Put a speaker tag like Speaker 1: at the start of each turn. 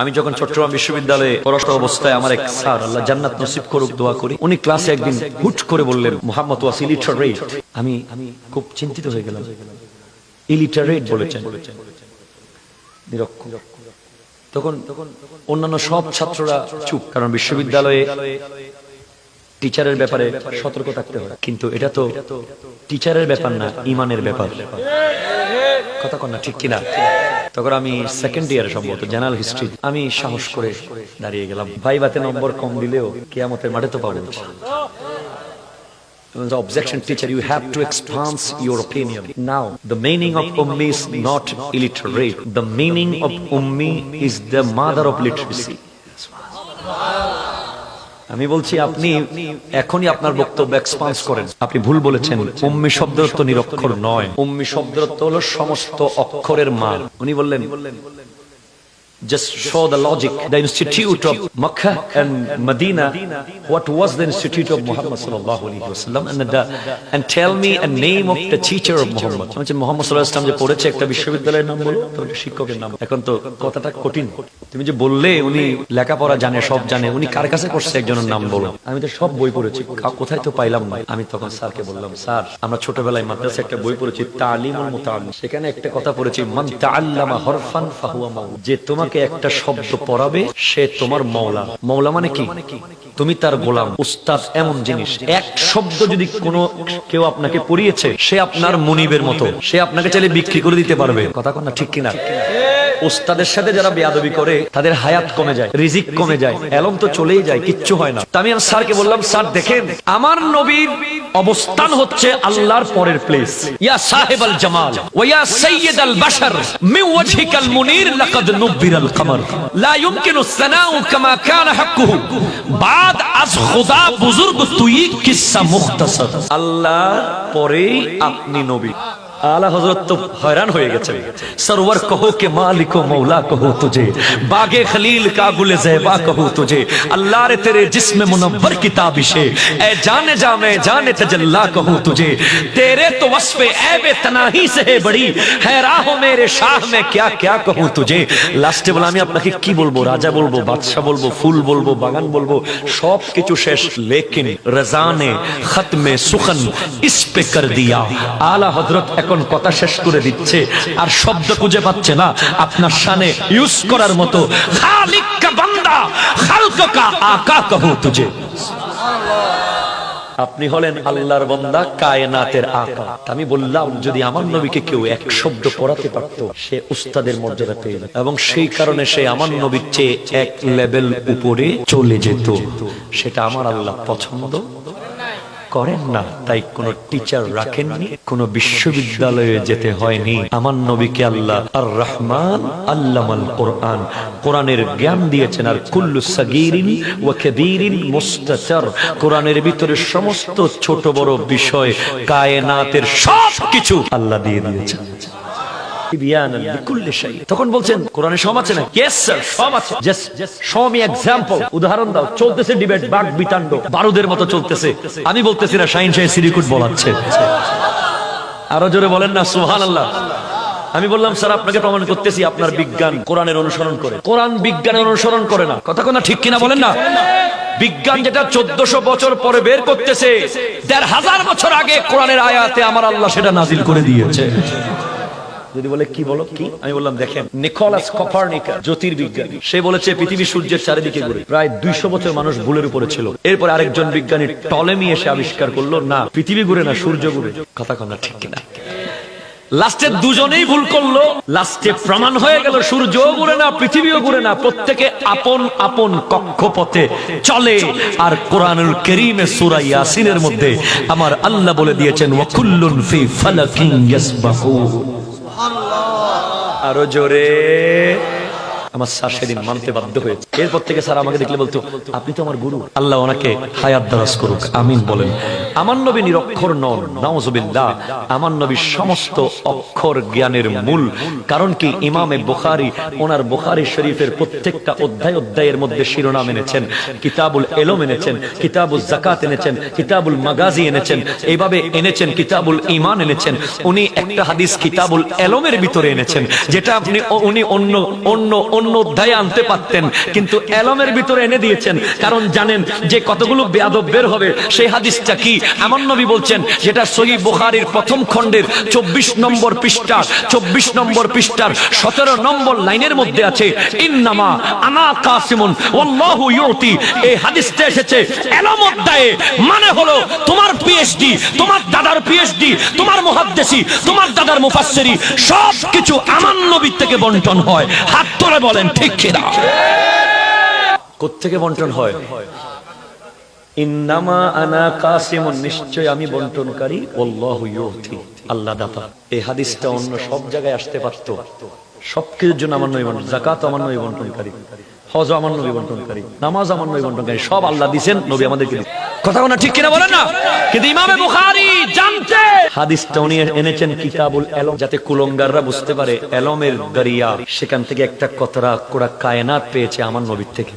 Speaker 1: আমি যখন চট্টগ্রাম বিশ্ববিদ্যালয়ে পড়াশোনা অবস্থায় আমার এক স্যার, আল্লাহ জান্নাত নসিব করুক, দোয়া করি, উনি ক্লাসে একদিন হুট করে বললেন, মোহাম্মদ ওয়াস ইলিটারেট আমি খুব চিন্তিত হয়ে গেলাম। ইলিটারেট বলেছেন। তখন অন্যান্য সব ছাত্ররা চুপ, কারণ বিশ্ববিদ্যালয়ে টিচারের ব্যাপারে সতর্ক থাকতে হয়। কিন্তু এটা তো টিচারের ব্যাপার না, ইমানের ব্যাপার। কথা কন না, ঠিক কিনা? তখন আমি সেকেন্ড ইয়ারে সম্ভবত জেনারেল হিস্ট্রি আমি সাহস করে দাঁড়িয়ে গেলাম ভাই বাতে নম্বর কম দিলেও কেয়ামতের মাঠে তো পাবো The objection teacher, you have to expand your opinion. Now, the meaning of ummi is not illiterate. The meaning of ummi is the mother of literacy. আমি বলছি, আপনি এখনই আপনার বক্তব্য এক্সপান্স করেন। আপনি ভুল বলেছেন। উম্মি অর্থ নিরক্ষর নয়। উম্মি শব্দ হলো সমস্ত অক্ষরের মা উনি বললেন just show the logic. the institute of makkah and medina. What was the institute of muhammad sallallahu alaihi wasallam and the, and tell me a name of the teacher of muhammad. মানে মুহাম্মদ সাল্লাল্লাহু আলাইহি যে পড়েছে একটা বিশ্ববিদ্যালয়ের নাম বলো তো ওটা শিক্ষকের নাম এখন তো কথাটা কঠিন। তুমি যে বললে উনি লেখাপড়া জানে সব জানে উনি কার কাছে করছে একজনের নাম বলো? আমি তো সব বই পড়েছি কোথায় তো পাইলাম না। আমি তখন স্যারকে বললাম স্যার আমরা ছোটবেলায় মাদ্রাসা একটা বই পড়েছি তালিমুল মুতাআল্লিম। সেখানে একটা কথা পড়েছি মান তাআল্লামা হরফান ফাহুয়া মাওলা যে তোমাকে একটা শব্দ পড়াবে, সে তোমার মওলা। মওলা মানে কি? তুমি তার গোলাম। উস্তাদ, এমন জিনিস। এক শব্দ যদি কোনো কেউ আপনাকে পড়িয়েছে, সে আপনার মনিবের মতো। সে আপনাকে চাইলে বিক্রি করে দিতে পারবে। কথা কোন ঠিক কিনা? ওস্তাদের সাথে যারা বেয়াদবি করে, তাদের হায়াত কমে যায়, রিজিক কমে যায়, এলম তো চলেই যায়, কিচ্ছু হয় না। আমি আমার স্যারকে বললাম, স্যার, দেখেন, আমার নবীর অবস্থান হচ্ছে আল্লাহর পরের প্লেস ইয়া সাহেব আল জামাল, ওয়া ইয়া সাইয়্যিদ আল বাশার, মিন ওয়াজহিকাল মুনির লাকাদ নুবিরাল القمر. لا يمكن السناء كما كان حقه. بعد از خدا بزرگ توی قصه مختصر. الله پوری اپنی نبی. আলা হজরত তো হয়রান হয়ে গেছে সরোবর কহো কে মালিক ও মৌলা কহো তুঝে, বাগে খলিল কাগুলে জেবা কহো তুঝে আল্লাহ রে তেরে জিসমে মুনব্বর কি এ জানে যা মে জানে তজল্লা কহো তুঝে, তেরে তো ওয়াসফে এবে তনাহি সে হে বড়ি, হেরা হো মেরে শাহ মে কিয়া কিয়া কহো তুঝে। লাস্টে বলে আমি আপনাকে কি বলব, রাজা বলব বাদশা বলব, ফুল বলব, বাগান বলব, সব কিছু শেষ, লেকিন, রাজানে, খতমে, সুখন, ইস পে কর দিয়া। আলা হযরত এখন কথা শেষ করে দিচ্ছে, আর শব্দ খুঁজে পাচ্ছে না, আপনার শানে ইউজ করার মতো আপনি হলেন আল্লাহর বান্দা, কায়নাতের আকা। আমি বললাম, যদি আমার নবীকে কেউ এক শব্দ পড়াতে পারতো, সে উস্তাদের মর্যাদা পেয়ে। এবং সেই কারণে সে আমার নবীর চেয়ে এক লেভেল উপরে চলে যেত। সেটা আমার আল্লাহ পছন্দ। করেন না, তাই কোন টিচার রাখেননি, কোন বিশ্ববিদ্যালয়ে যেতে হয়নি আমার নবীকে আল্লাহ আর রহমান আল্লামাল কোরআন, কোরআনের জ্ঞান দিয়েছেন, আর কুল্লু সাগিরিন ওয়া কাবীরিন মুস্তাচার, কোরআনের ভিতরে সমস্ত ছোট বড় বিষয়, কায়নাতের সব কিছু আল্লাহ দিয়ে দিয়েছেন। আমি বলতেছি না শাইন শাহ সিরিকুট বলাচ্ছে। আরও জোরে বলেন না, সুবহানাল্লাহ। আমি বললাম, স্যার, আপনাকে প্রমাণ করতেছি, আপনার বিজ্ঞান কোরআনের অনুসরণ করে। কোরআন বিজ্ঞানের অনুসরণ করে না। কথা কথা ঠিক কিনা বলেন না? বিজ্ঞান যেটা চোদ্দশো বছর পরে বের করতেছে, দেড় হাজার বছর আগে কোরআনের আয়াতে আমার আল্লাহ সেটা নাজিল করে দিয়েছে। যদি বলে, কি বলো? কি? আমি বললাম, দেখেন, নিকোলাস কপারনিকা জ্যোতির্বিজ্ঞানী। সে বলেছে, পৃথিবী সূর্যের চারিদিকে ঘুরে প্রায় দুইশো বছর মানুষ ভুলের উপরে ছিল। এরপর আরেকজন বিজ্ঞানী টলেমি এসে আবিষ্কার করল, না, পৃথিবী ঘুরে না, সূর্য ঘুরে। কথা কন্যা ঠিক কিনা। লাস্টে দুজনেই ভুল করল। লাস্টে প্রমাণ হয়ে গেল, সূর্যও ঘুরে না, পৃথিবীও ঘুরে না। প্রত্যেকে আপন আপন কক্ষপথে চলে। আর কোরআনুল করিমে সূরা ইয়াসিনের মধ্যে আমার আল্লাহ বলে দিয়েছেন ওয়াকুল্লুন ফি ফালাকিন ইয়াসবাহুন। আরও জোরে। আমার স্যার সেদিন মানতে বাধ্য হয়েছে। এরপর থেকে স্যার আমাকে দেখলে বলতো, আপনি তো আমার গুরু। আল্লাহ ওনাকে হায়াত দারাজ করুক। আমিন বলেন। আমার নবী নিরক্ষর নন, নাউজুবিল্লাহ। আমার নবী সমস্ত অক্ষর জ্ঞানের মূল। কারণ কি ইমামে বুখারী ওনার বুখারী শরীফের প্রত্যেকটা অধ্যায় অধ্যায়ের মধ্যে শিরোনাম এনেছেন, কিতাবুল এলম এনেছেন, কিতাবুল জাকাত এনেছেন, কিতাবুল মাগাজি এনেছেন, এইভাবে এনেছেন কিতাবুল ইমান এনেছেন। উনি একটা হাদিস কিতাবুল এলমের ভিতরে এনেছেন, যেটা আপনি উনি অন্য অন্য অন্য অধ্যায়ে আনতে পারতেন, কিন্তু এলমের ভিতরে এনে দিয়েছেন। কারণ জানেন যে কতগুলো বেয়াদব বের হবে, সেই হাদিসটা কি? এমন নবী বলছেন যেটা সহি বুখারীর প্রথম খণ্ডের চব্বিশ নম্বর পৃষ্ঠা চব্বিশ নম্বর পৃষ্ঠার সতেরো নম্বর লাইনের মধ্যে আছে, ইন্নামা আনা কাসিমুন, ওয়াল্লাহু ইউতি। এই হাদিসটা এসেছে এলম অধ্যায়ে মানে হলো তোমার পিএইচডি তোমার দাদার পিএইচডি তোমার মুহাদ্দিসি তোমার দাদার মুফাসসিরি সব কিছু আমার নবী থেকে বন্টন হয়। হাত বলেন, ঠিক কিনা? কোত্থেকে বন্টন হয়? ইন্নামা আনা নিশ্চয় আমি বন্টনকারী। আল্লাহু দাতা। এই হাদিসটা অন্য সব জায়গায় আসতে পারতো। সবকিছুর জন্য আমার নবী বন্টন জাকাত আমার নবী বন্টনকারী, হজ আমার নবী বন্টনকারী, নামাজ আমার নবী বন্টনকারী, সব আল্লাহ দিবেন নবী আমাদেরকে কথা কোনা ঠিক কিনা বলেন না? কিন্তু ইমামে বুখারী জানতে। হাদিসটা উনি এনেছেন কিতাবুল এলম, যাতে কুলঙ্গাররা বুঝতে পারে, এলমের দরিয়া সেখান থেকে একটা কতরা কোরা কায়নাত পেয়েছে আমার নবীর থেকে।